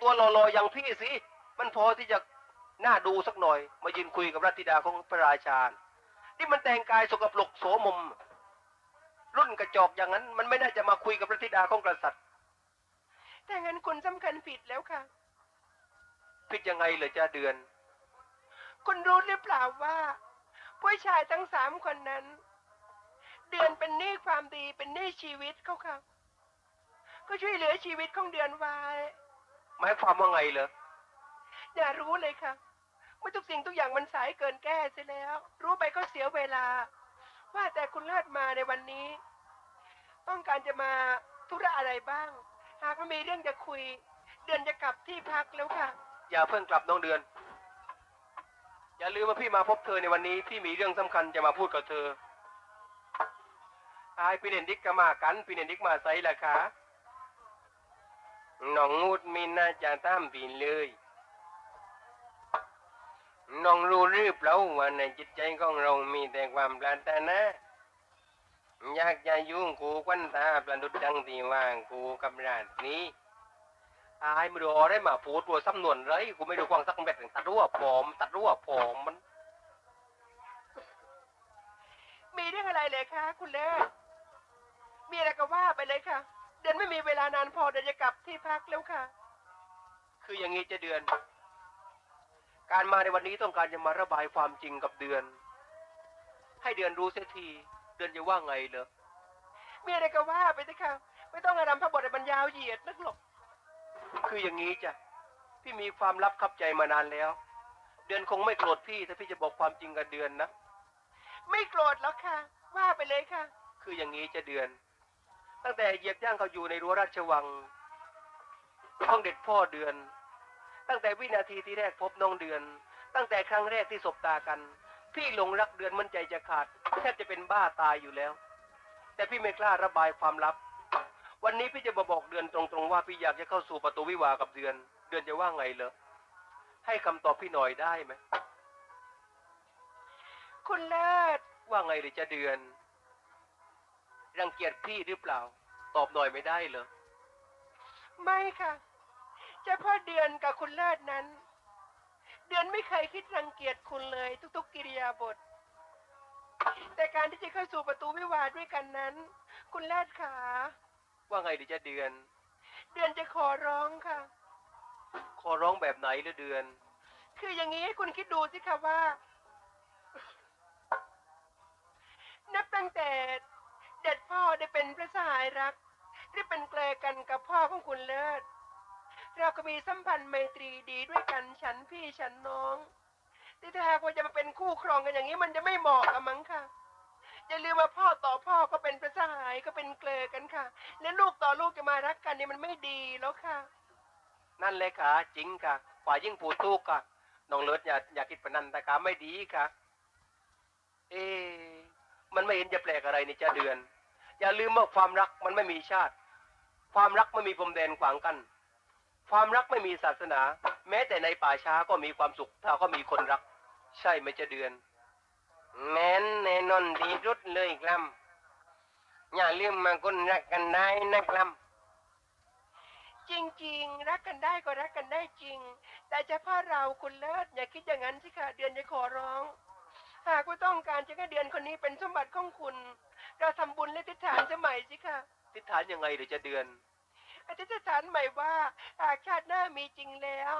ตัวหล่อๆอย่างพี่สิ มันพอที่จะน่าดูสักหน่อย มายืนคุยกับรัตธิดาของพระราชา นี่มันแต่งกายสกปรกโสมม รุ่นกระจอกอย่างนั้น มันไม่น่าจะมาคุยกับรัตธิดาของกษัตริย์แต่งั้นคุณสำคัญผิดแล้วค่ะ ผิดยังไงเหรอจ้าเดือน คุณรู้หรือเปล่าว่าผู้ชายทั้งสามคนนั้น เดือนเป็นหนี้ความดีเป็นหนี้ชีวิตเขาค่ะ ก็ช่วยเหลือชีวิตของเดือนไว้ หมายความว่าไงเหรออย่ารู้เลยค่ะว่าทุกสิ่งทุกอย่างมันสายเกินแก้เสียแล้ว รู้ไปก็เสียเวลา ว่าแต่คุณเลิศมาในวันนี้ ต้องการจะมาธุระอะไรบ้าง หากว่ามีเรื่องจะคุย เดือนจะกลับที่พักแล้วค่ะ อย่าเพิ่งกลับน้องเดือน อย่าลืมว่าพี่มาพบเธอในวันนี้พี่มีเรื่องสำคัญจะมาพูดกับเธอไอ้พี่เด่นดิกก็มากันพี่เด่นดิกมาใส่ละคะ น้องงูดมีน่าจะตามปีเลยน้องรู้หรือเปล่าว่าในจิตใจของเรามีแต่ความปรารถนาอยากจะยุ่งกูควันตาประดุดดังที่ว่างกูกับราชนี้อายไม่รู้อะไรมาพูดตัวสำนวนไรกูไม่รู้ความสักแบบตัดรั่วผมตัดรั่วผมมัน มีเรื่องอะไรเลยคะคุณเลิศมีอะไรก็ว่าไปเลยค่ะ เดือนไม่มีเวลานานพอเดือนจะกลับที่พักแล้วค่ะ คืออย่างนี้จะเดือน การมาในวันนี้ต้องการจะมาระบายความจริงกับเดือน ให้เดือนรู้เสียทีเดือนจะว่าไงเหรอมีอะไรก็ว่าไปสิค่ะ ไม่ต้องอารำพระบทให้มันยาวเหยียดนักหรอก คืออย่างนี้จ้ะ พี่มีความลับขับใจมานานแล้ว เดือนคงไม่โกรธพี่ถ้าพี่จะบอกความจริงกับเดือนนะ ไม่โกรธแล้วค่ะ ว่าไปเลยค่ะ คืออย่างนี้จะเดือน ตั้งแต่เหยียบย่างเขาอยู่ในรั้วราชวังห้องเด็ดพ่อเดือน ตั้งแต่วินาทีที่แรกพบน้องเดือน ตั้งแต่ครั้งแรกที่สบตากัน พี่หลงรักเดือนมันใจจะขาดแทบจะเป็นบ้าตายอยู่แล้ว แต่พี่ไม่กล้าระบายความลับ วันนี้พี่จะมาบอกเดือนตรงๆว่าพี่อยากจะเข้าสู่ประตูวิวากับเดือน เดือนจะว่าไงเหรอให้คำตอบพี่หน่อยได้ไหมคุณเลิศว่าไงหรือจะเดือน รังเกียจพี่หรือเปล่า ตอบหน่อยไม่ได้เหรอ ไม่ค่ะเฉพาะเดือนกับคุณเลิศนั้น เดือนไม่เคยคิดรังเกียจคุณเลย ทุก ๆ กิริยาบท แต่การที่จะเข้าสู่ประตูวิวาห์ด้วยกันนั้น คุณเลิศขาว่าไงหรือจะเดือน เดือนจะขอร้องค่ะ ขอร้องแบบไหนหรือเดือน คืออย่างนี้ให้คุณคิดดูสิคะว่า นับตั้งแต่ เด็ดพ่อได้เป็นพระสหายรัก ได้เป็นเกลกันกับพ่อของคุณเลิศ เราก็มีสัมพันธ์ไมตรีดีด้วยกันฉันพี่ฉันน้องแต่ถ้าหากว่าจะมาเป็นคู่ครองกันอย่างนี้มันจะไม่เหมาะกันมั้งค่ะอย่าลืมว่าพ่อต่อพ่อก็เป็นพระสหายก็เป็นเกลกันค่ะ และลูกต่อลูกจะมารักกันนี่มันไม่ดีแล้วค่ะ นั่นเลยค่ะจริงค่ะฝ่ายยิ่งผูดทุกค่ะน้องเลิศอย่าอย่าคิดปนันต่ค่ะไม่ดีค่ะ เอ๊ มันไม่เห็นจะแปลกอะไรนี่จ้าเดือน อย่าลืมว่าความรักมันไม่มีชาติ ความรักไม่มีพรมแดนขวางกัน ความรักไม่มีศาสนา แม้แต่ในป่าช้าก็มีความสุขถ้าก็มีคนรัก ใช่ไหมจ้าเดือนแม้นแน่นอนดีรุดเลยครับอย่าลืมมาคนรักกันได้นะครับจริงๆ รักกันได้ก็รักกันได้จริง แต่เฉพาะเราคุณเลิศอย่าคิดอย่างนั้นสิค่ะเดือนจะขอร้อง หากว่าต้องการจะให้เดือนคนนี้เป็นสมบัติของคุณ เราทำบุญและทิฏฐานสมัยสิค่ะทิฏฐานยังไงเดี๋ยวจะเดือนอธิษฐานใหม่ว่าหากชาติหน้ามีจริงแล้ว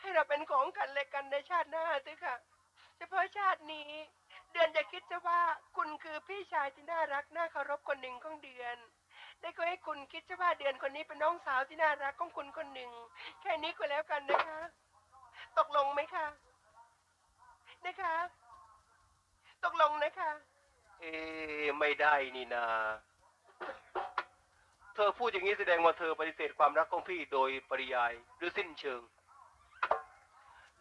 ให้เราเป็นของกันและกันในชาติหน้าสิค่ะเฉพาะชาตินี้ เดือนจะคิดจะว่าคุณคือพี่ชายที่น่ารักน่าเคารพคนหนึ่งของเดือน ได้ก็ให้คุณคิดจะว่าเดือนคนนี้เป็นน้องสาวที่น่ารักของคุณคนหนึ่ง แค่นี้ก็แล้วกันนะคะ ตกลงไหมคะ นะคะ ตกลงนะคะ เอ๊ะไม่ได้นี่นา เธอพูดอย่างนี้แสดงว่าเธอปฏิเสธความรักของพี่โดยปริยายหรือสิ้นเชิง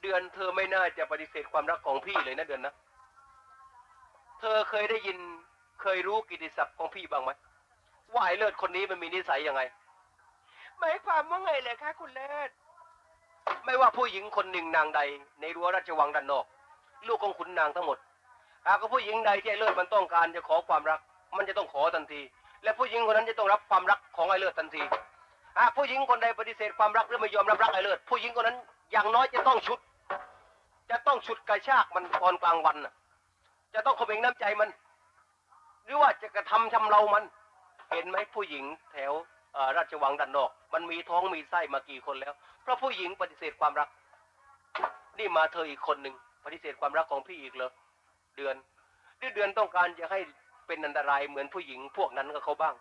เดือนเธอไม่น่าจะปฏิเสธความรักของพี่เลยนะเดือนนะ เธอเคยได้ยินเคยรู้กิตติศัพท์ของพี่บ้างไหมว่าไอ้เลิศคนนี้มันมีนิสัยยังไง หมายความว่าไงเลยคะคุณเลิศ ไม่ว่าผู้หญิงคนหนึ่งนางใด ในรั้วราชวังด้านนอก ลูกของขุนนางทั้งหมด หากผู้หญิงใดที่ไอ้เลิศมันต้องการจะขอความรัก มันจะต้องขอทันที และผู้หญิงคนนั้นจะต้องรับความรักของไอ้เลิศทันที หากผู้หญิงคนใดปฏิเสธความรักหรือไม่ยอมรับรักไอ้เลิศผู้หญิงคนนั้นอย่างน้อยจะต้องชุด จะต้องฉุดกระชากมันตอนกลางวันจะต้องขมเหงน้ำใจมัน หรือว่าจะกระทำชำเรามัน เห็นไหมผู้หญิงแถวราชวังดันนอก มันมีท้องมีไส้มากี่คนแล้ว เพราะผู้หญิงปฏิเสธความรัก นี่มาเธออีกคนหนึ่งปฏิเสธความรักของพี่อีกเหรอ เดือนหรือเดือนต้องการจะให้เป็นอันตรายเหมือนผู้หญิงพวกนั้นกับเขาบ้าง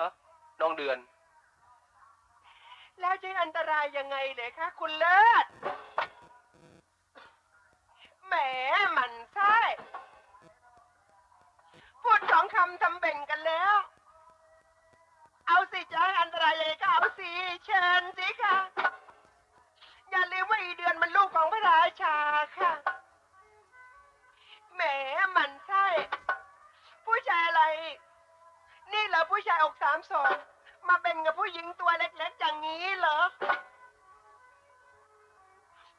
ฮะน้องเดือน แล้วจะอันตรายยังไงเลยคะคุณเลิศแหมมันไส้พูดสองคำทำเบ่งกันแล้ว เอาสิจะให้อันตรายยังไงก็เอาสิเชิญสิค่ะอย่าลืมว่าอีเดือนมันลูกของพระราชาค่ะ เหรอผู้ชายอกสามสองมาเป็นกับผู้หญิงตัวเล็กๆอย่างนี้เหรอ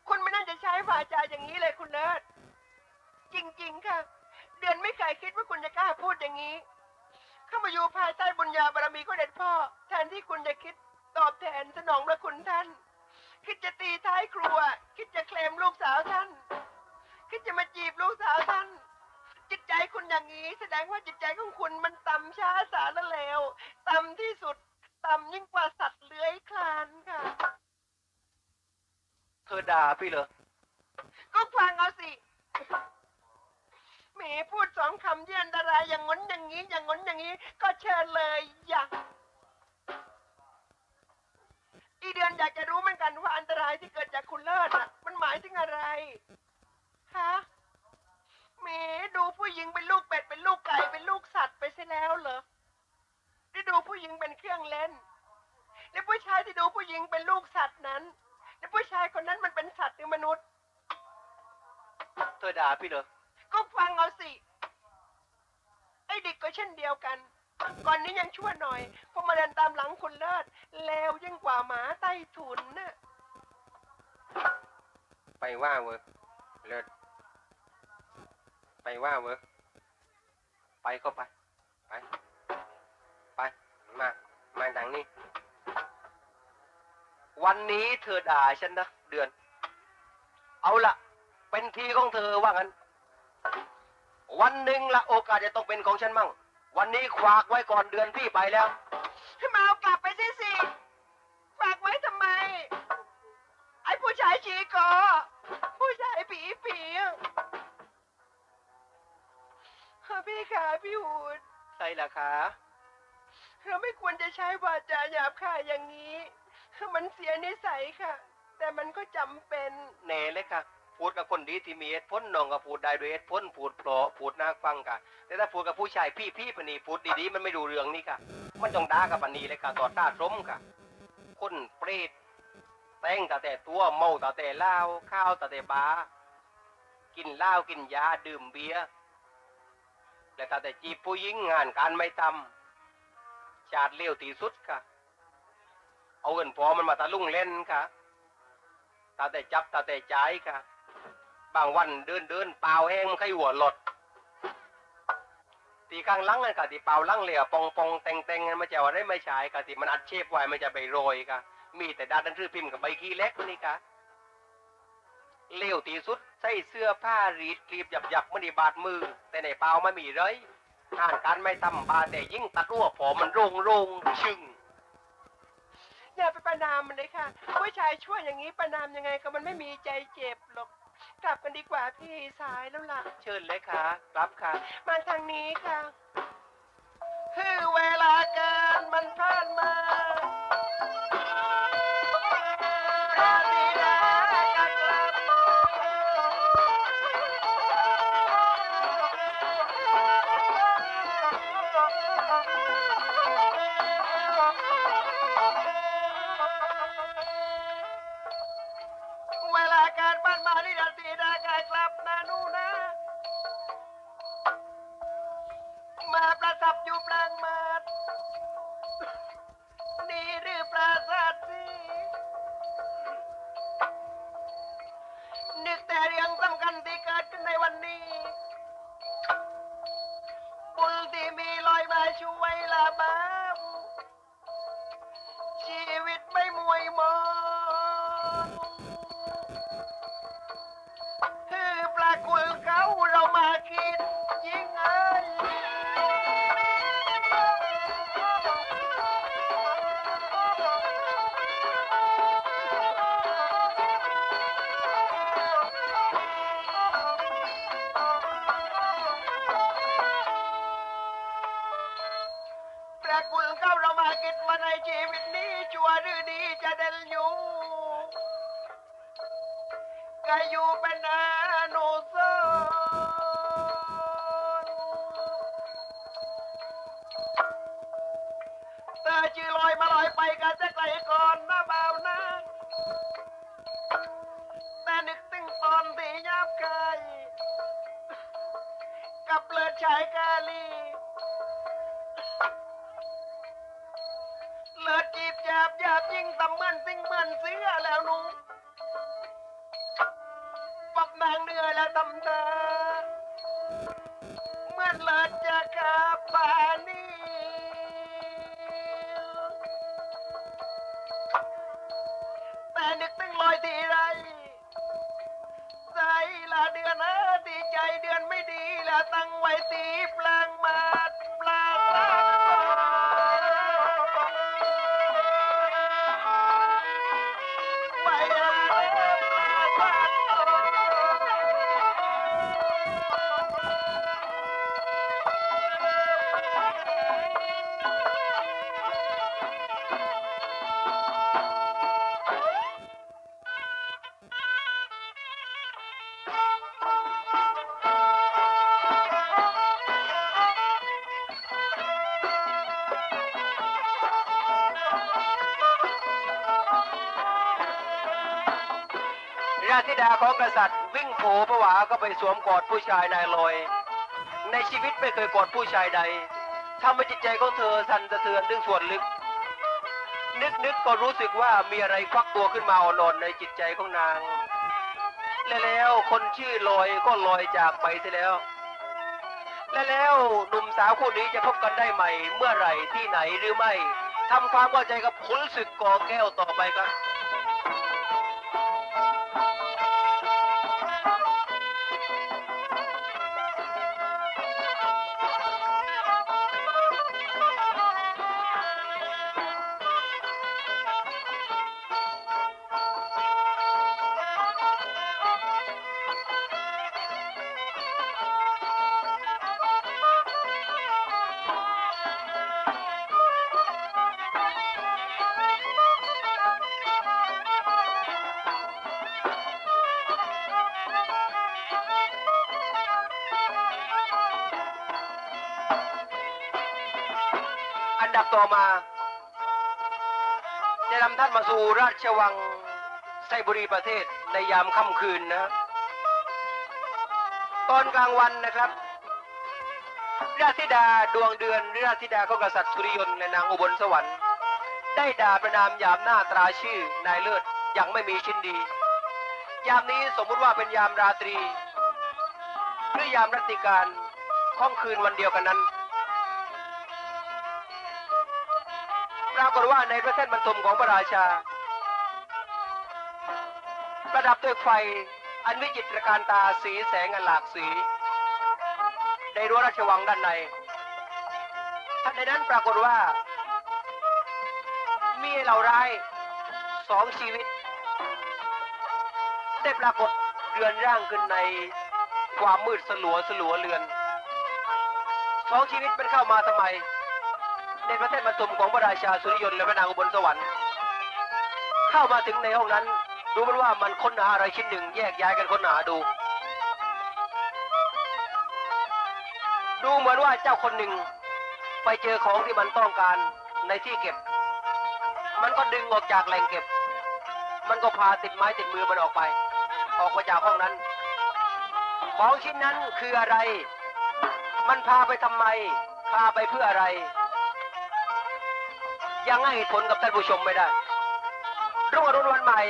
คุณไม่น่าจะใช้วาจาอย่างนี้เลยคุณเลิศจริง ๆ ค่ะ เดือนไม่เคยคิดว่าคุณจะกล้าพูดอย่างนี้ เข้ามาอยู่ภายใต้บุญญาบารมีของเด็ดพ่อ แทนที่คุณจะคิดตอบแทนสนองพระคุณท่าน คิดจะตีท้ายครัว คิดจะเคลมลูกสาวท่าน คิดจะมาจีบลูกสาวท่าน ใจคุณอย่างนี้ แสดงว่าจิตใจของคุณมันต่ำช้าสารเลวต่ำที่สุดต่ำยิ่งกว่าสัตว์เลื้อยคลานค่ะ เธอด่าพี่เหรอ ก็ฟังเอาสิแหมพูดสองคำที่อันตรายอย่างง้นอย่างนี้ อย่างง้นอย่างนี้ ก็เชิญเลยอย่าอีเดือนอยากจะรู้เหมือนกันว่าอันตรายที่เกิดจากคุณเลิศอะ มันหมายถึงอะไรฮะ แหมดูผู้หญิงเป็นลูกเป็ดเป็นลูกไก่เป็นลูกสัตว์ไปซะแล้วเหรอได้ดูผู้หญิงเป็นเครื่องเล่นแล้วผู้ชายที่ดูผู้หญิงเป็นลูกสัตว์นั้นแล้วผู้ชายคนนั้นมันเป็นสัตว์หรือมนุษย์ เธอด่าพี่เหรอ ก็ฟังเอาสิ ไอ้เด็กก็เช่นเดียวกัน ก่อนนี้ยังชั่วหน่อยพอมาเดินตามหลังคุณเลิศแล้วยิ่งกว่าหมาใต้ถุนน่ะ ไปว่าเว้ยเลิศ ไปว่าเว้ยไปก็ไป ไป ไป มา มาดังนี้ วันนี้เธอด่าฉันนะเดือน เอาละเป็นทีของเธอว่างั้น วันหนึ่งละโอกาสจะต้องเป็นของฉันมั่ง วันนี้ขวากไว้ก่อนเดือนพี่ไปแล้วมาเอากลับไปสิสิฝากไว้ทำไม ไอ้ผู้ชายชีกอผู้ชายผีผี พี่ขาพี่หูดใช่ละคะเราไม่ควรจะใช้วาจาหยาบคายอย่างนี้มันเสียนิสัยค่ะ แต่มันก็จำเป็นแน่เลยค่ะ พูดกับคนดีที่มีเหตุผลน้องก็พูดได้ด้วยเหตุผลพูดเพราะพูดน่าฟังค่ะ แต่ถ้าพูดกับผู้ชายพี่พี่ปนีพูดดีๆมันไม่ดูเรื่องนี้ค่ะ มันต้องด่ากับปนีเลยค่ะต่อต้าสมค่ะ คนเปรตแต่งแต่แต่ตัวเมาแต่แต่เหล้าข้าวแต่แต่บาร์กินเหล้ากินยาดื่มเบียร์ และแต่แต่จีบผู้หญิงงานการไม่ทำชาติเลวที่สุดค่ะ เอาเงินพอมันมาตะลุ่งเล่นค่ะตาแต่จับตาแต่ใจายค่ะ บางวันเดินเดินเปล่าแห้งมันใครหัวหลด ตีข้างลังนั่นค่ะตีเปล่าลังเหลี่ยปองปองแตงแตงๆมันจะว่าได้ไม่ใช่ค่ะตีมันอัดเชฟไว้มันจะไปโรยค่ะ มีแต่ด้านหนังสือพิมพ์กับใบขี้เล็กนี่ค่ะ เลวตีสุด ใส่เสื้อผ้ารีดกรีบหยับหยับมันีบาดมือ แต่ในเปล่าไม่มีเลยงานการไม่ทำบาแต่ยิ่งตัดรั่วผอมมันโรงโรงชึงอย่าไปประนามมันเลยค่ะผู้ชายช่วยอย่างนี้ประนามยังไงก็มันไม่มีใจเจ็บหรอกกลับกันดีกว่าพี่สายแล้วล่ะ เชิญเลยค่ะ รับค่ะ มาทางนี้ค่ะ อายุเป็นอนุสรณ์เธอชื่อลอยมาลอยไปกันจะไกลก่อนนะเบานะ แต่นึกถึงตอนที่ยับกายกับเลือดชายกาลีเลือดจีบหยาบหยาบยิ่งตำมือนสิ่งมือนเสือแล้วหนู ปับนางเหนื่อยแล้วตำตาเมือนเลอดจากป่านีแต่นึกถึงลอยทีไรใจละเดือนนะดีใจเดือนไม่ดีละตั้งไว้ตีปาธิดาของกษัตริย์ วิ่งโผผวาก็ไปสวมกอดผู้ชายนายลอย ในชีวิตไม่เคยกอดผู้ชายใดทำให้จิตใจของเธอสั่นสะเทือนถึงส่วนลึก นึกนึกก็รู้สึกว่ามีอะไรควักตัวขึ้นมาอ่อนๆในจิตใจของนาง และแล้วคนชื่อลอยก็ลอยจากไปเสียแล้ว และแล้วหนุ่มสาวคู่นี้จะพบกันได้ใหม่ เมื่อไหร่ที่ไหนหรือไม่ทำความเข้าใจกับขุนศึกกอแก้วต่อไปครับ มาจะนำท่านมาสู่ราชวังไซบุรีประเทศในยามค่ำคืนนะตอนกลางวันนะครับ ราชธิดาดวงเดือนราชธิดาของกษัตริย์สุริยนต์และนางอุบลสวรรค์ ได้ด่าประนามยามหน้าตราชื่อนายเลิศย่างไม่มีชิ้นดี ยามนี้สมมุติว่าเป็นยามราตรี หรือยามรัติการค่ำคืนวันเดียวกันนั้น รากฏว่าในพระเส้นบรรทมของพระราชา ประดับด้วยไฟอันวิจิตรการตาสีแสงอันหลากสี ในรั้วราชวังด้านในท่านในนั้นปรากฏว่า มีเหล่าร้ายสองชีวิต ได้ปรากฏเรือนร่างขึ้นในความมืดสลัวสลัวเรือน สองชีวิตเป็นเข้ามาทำไม ในประเทศบรรทมของพระราชาสุริยนต์และพระนางอุบลสวรรค์ เข้ามาถึงในห้องนั้นดูเหมันว่ามันค้นหาอะไรชิ้นหนึ่งแยกย้ายกันค้นหาดู ดูเหมือนว่าเจ้าคนหนึ่ง ไปเจอของที่มันต้องการในที่เก็บ มันก็ดึงออกจากแหล่งเก็บ มันก็พาติดไม้ติดมือมันออกไป ออกมาจากห้องนั้น ของชิ้นนั้นคืออะไร มันพาไปทำไม พาไปเพื่ออะไร ยังให้ผลกับท่านผู้ชมไม่ได้ รุ่งอรุณวันใหม่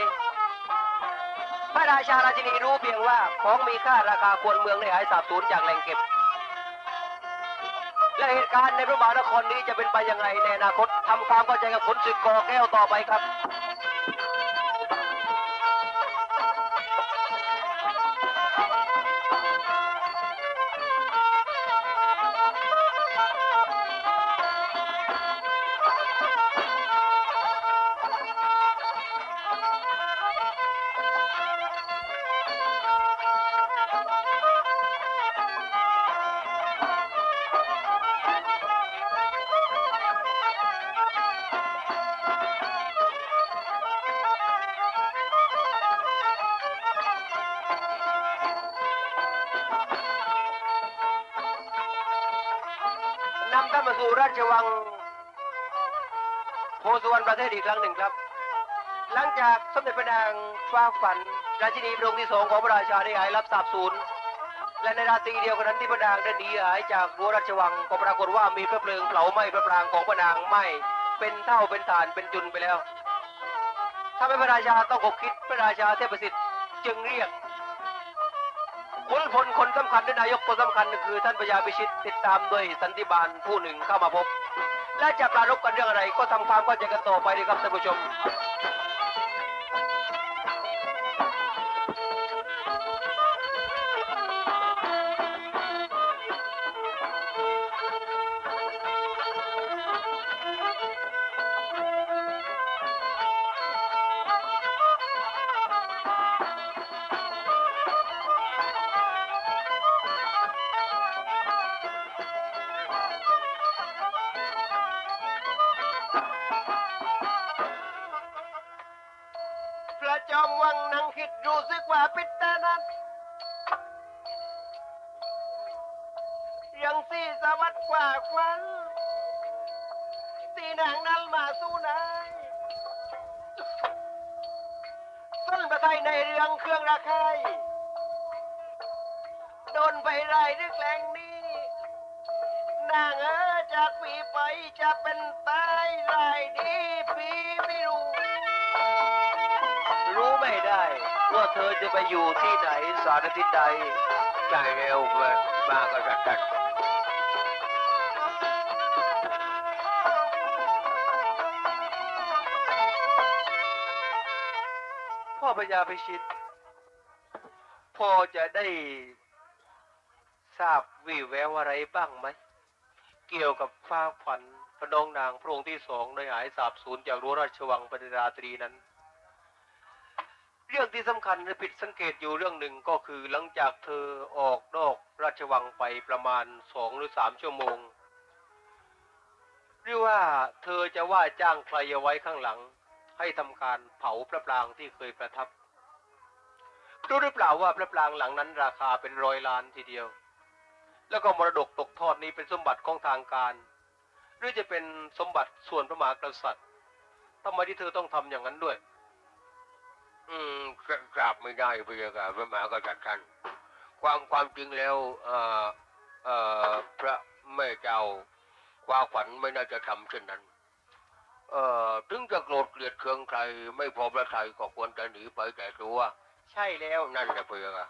พระราชาราชินีรู้เพียงว่าของมีค่าราคาควรเมืองได้หายสาบสูญจากแหล่งเก็บ และเหตุการณ์ในพระมหานครนี้จะเป็นไปยังไงในอนาคตทำความเข้าใจกับผลศึกกอแก้วต่อไปครับ มาสู่ราชวังโพสุวรรณประเทศอีกครั้งหนึ่งครับ หลังจากสมเด็จพระนางฟ้าฝัน ราชินีพระองค์ที่สองของพระราชาได้หายรับสาบสูญและในราตรีเดียวกันนั้นที่พระนางได้หนีหายจากรั้วราชวังก็ปรากฏว่ามีพระเพลิงเผาไหม้พระปรางของพระนางไหม้เป็นเท่าเป็นฐานเป็นจุนไปแล้วทำให้พระราชาต้องขบคิดพระราชาเทพสิทธิ์จึงเรียก คนพลคนสำคัญและนายกคนสำคัญคือท่านพญาพิชิตติดตามด้วยสันติบาลผู้หนึ่งเข้ามาพบ และจะปรารบกันเรื่องอะไรก็ทำความเข้าใจกันต่อไปเลยครับท่านผู้ชม งสีสวัสดิ์กว่าควันตีนางนั้นมาสู้นายส้นประไทยในเรื่องเครื่องระคายโดนไปไรหรือแกล้งนี้นางเออจากปีไปจะเป็นตายไรดีปีไม่รู้ รู้ไม่ได้ ว่าเธอจะไปอยู่ที่ไหนสารทิศใดใช่แล้วมามาก็จัดกัน พ่อพญาพิชิต พอจะได้ทราบวิแววอะไรบ้างไหม เกี่ยวกับฟ้าขวัญพระนองนางพระองค์ที่สองได้หายสาบสูญจากรั้วราชวังปฏิราตรีนั้น เรื่องที่สำคัญและผิดสังเกตอยู่เรื่องหนึ่งก็คือหลังจากเธอออกนอกราชวังไปประมาณสองหรือสามชั่วโมงหรือว่าเธอจะว่าจ้างใครเอาไว้ข้างหลัง ให้ทำการเผาพระปรางที่เคยประทับรู้หรือเปล่าว่าพระปรางหลังนั้นราคาเป็นร้อยล้านทีเดียว แล้วก็มรดกตกทอดนี้เป็นสมบัติของทางการ หรือจะเป็นสมบัติส่วนพระมหากษัตริย์ทำไมที่เธอต้องทำอย่างนั้นด้วย อืมกรกราบไม่ได้พระยาค่ะพระมหากษัตริย์ท่านความความจริงแล้วเอ่อเอ่อพระแม่เจ้าความขวัญไม่น่าจะทำเช่นนั้น เอ่อถึงจะโกรธเกลียดเคืองใครไม่พอพระทัยก็ควรจะหนีไปแต่ตัวใช่แล้วนั่นแหละพระยาค่ะ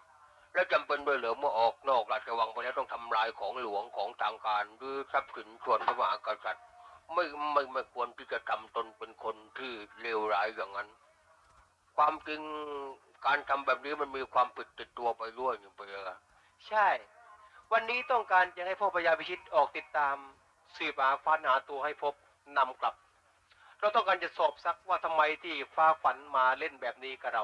แล้วจำเป็นด้วยเหรือเมื่อออกนอกราชวังไปแล้วต้องทำลายของหลวงของทางการหรือทรัพย์สินส่วนพระมหากษัตริย์ไม่ไม่ไม่ควรที่จะทำตนเป็นคนที่เลวร้ายอย่างนั้น ความจริงการทำแบบนี้มันมีความผิดติดตัวไปด้วยนี่พระยาค่ะใช่ วันนี้ต้องการจะให้พ่อพญาพิชิตออกติดตามสืบหาฟ้าหาตัวให้พบนำกลับ เราต้องการจะสอบซักว่าทำไมที่ฟ้าฝันมาเล่นแบบนี้กับเรา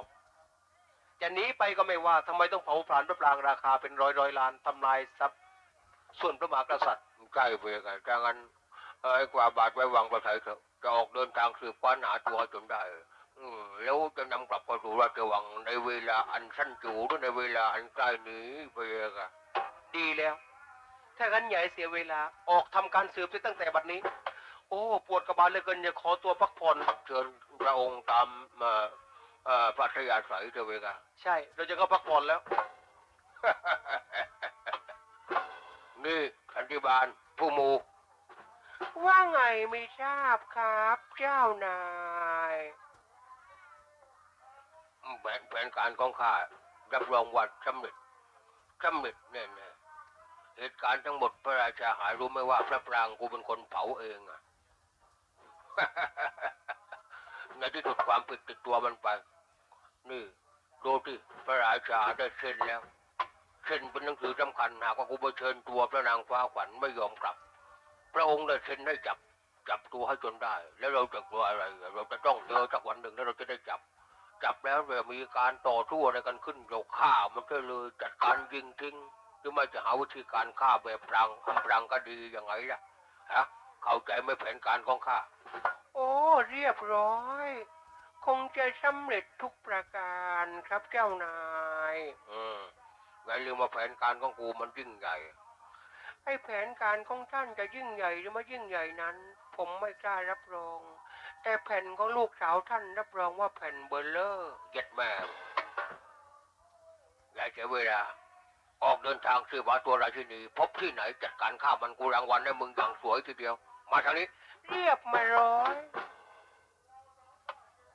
จะหนีไปก็ไม่ว่าทำไมต้องเผาผลาญพระปรางราคาเป็นร้อยร้อยล้านทำลายทรัพย์ส่วนพระมหากษัตริย์ใกล้เพื่อกันถ้างั้นเอ่อไอ้กว่าบาทไว้วางประทัยเถอะจะออกเดินทางสืบคว้านหาตัวจนได้อืมแล้วจะนำกลับไปสู่ราชวังในเวลาอันสั้นจูหรือในเวลาอันใกล้นี้เพื่อกันดีแล้ว ถ้างั้นอย่าให้เสียเวลาออกทำการสืบเสียตั้งแต่บัดนี้ โอ้ปวดกระบาลเหลยเกินจะขอตัวพักผ่อนเชิญพระองค์ตามมาเอ่อพระทยาศัยเถอะเวกาใช่ เราจะก็พักผ่อนแล้ว นี่สันติบาลผู้หมู ว่าไงไม่ทราบครับ เจ้านายแผนแผนการของข้ารับรองว่าสำเร็จสำเร็จแน่ๆเหตุการณ์ทั้งหมดพระราชาหายรู้ไหมว่าพระปรางกูเป็นคนเผาเองอะ ในที่สุดความผิดติดตัวมันไป นี่ดูที่พระราชาได้เซ็นแล้วเซ็นเป็นหนังสือสำคัญหากว่ากูไปเชิญตัวพระนางฟ้าขวัญไม่ยอมกลับ พระองค์ได้เซ็นให้จับ จับตัวให้จนได้ แล้วเราจะกลัวอะไร เราจะต้องเจอสักวันหนึ่งแล้วเราจะได้จับ จับแล้วเนี่ยมีการต่อสู้อะไรกันขึ้นเราฆ่ามันก็เลยจัดการยิงทิ้งหรือไม่จะหาวิธีการฆ่าแบบพรางอำพรางก็ดียังไงล่ะฮะ เข้าใจไหม่แผนการของข้า โอ้ เรียบร้อย คงจะสำเร็จทุกประการครับเจ้านาย อืมอย่าลืมว่าแผนการของกูมันยิ่งใหญ่ ไอให้แผนการของท่านจะยิ่งใหญ่หรือไม่ยิ่งใหญ่นั้น ผมไม่กล้ารับรอง แต่แผ่นของลูกสาวท่านรับรองว่าแผ่นเบอร์เลอร์เย็ดแม่อย่าเสียเวลาออกเดินทางซื้อมาตัวราชินีพบที่ไหนจัดการข้ามันกูรางวัลให้มึงอย่างสวยทีเดียว มาทางนี้ เรียบมาร้อย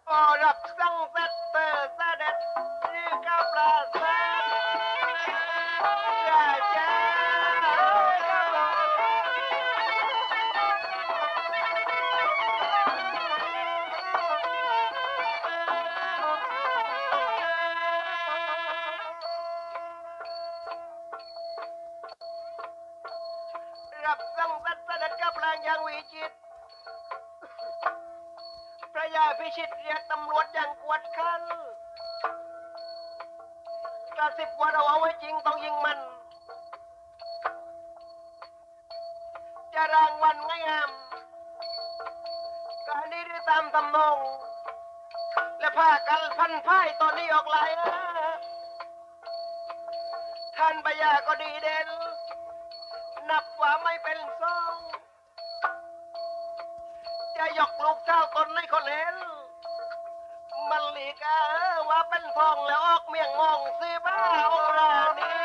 ออรับสั่งเสร็จเตอร์เสด็จนี่ก็ปลาเยาก็ดีเด่น นับว่าไม่เป็นซองจะยกลูกเจ้าตนให้คนเห็น มันหลีกเออว่าเป็นทองแล้วออกเมียงมองสิบ้าโอ้